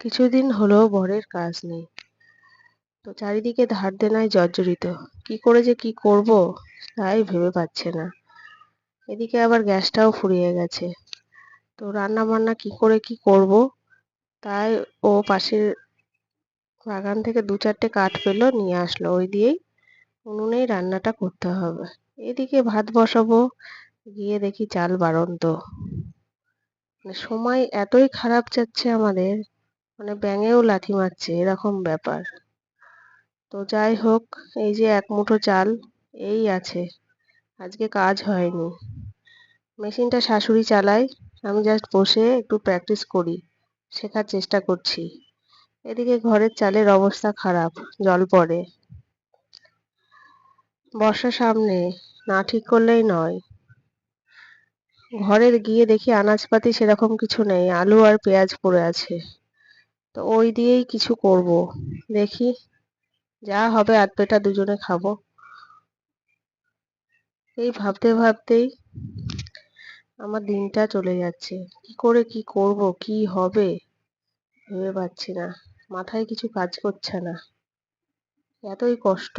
কিছুদিন হলো বরের কাজ নেই। তো চারিদিকে ধার দেনায় জর্জরিত। কি করে যে কি করব, তাই ভেবে পাচ্ছে না। এদিকে আবার গ্যাসটাও ফুরিয়ে গেছে। তো রান্না বান্না কি করে কি করব, তাই ও পাশের বাগান থেকে দু চারটে কাঠ পেল, নিয়ে আসলো। ওই দিয়েই উনুনেই রান্নাটা করতে হবে। এদিকে ভাত বসাবো, গিয়ে দেখি চাল বাড়ন্ত। মানে সময় এতই খারাপ যাচ্ছে আমাদের মানে ব্যাঙেও লাথি মারছে, এরকম ব্যাপার। তো যাই হোক, এই যে এক মুঠো চাল, এই আছে। আজকে কাজ হয়নি। মেশিনটা শাশুড়ি চালায়, আমি জাস্ট বসে একটু প্র্যাকটিস করি, শেখার চেষ্টা করছি। এদিকে ঘরের চালের অবস্থা খারাপ, জল পড়ে। বর্ষা সামনে, না ঠিক করলেই নয়। ঘরে গিয়ে দেখি আনাজপাতি সেরকম কিছু নেই, আলু আর পেঁয়াজ পড়ে আছে। তো ওই দিয়েই কিছু করব। দেখি যা হবে, আধ পেটা দুজনে খাব। এই ভাবতে ভাবতেই আমার দিনটা চলে যাচ্ছে। কি করে কি করব, কি হবে ভেবে পাচ্ছি না। মাথায় কিছু কাজ করছে না। এতই কষ্ট।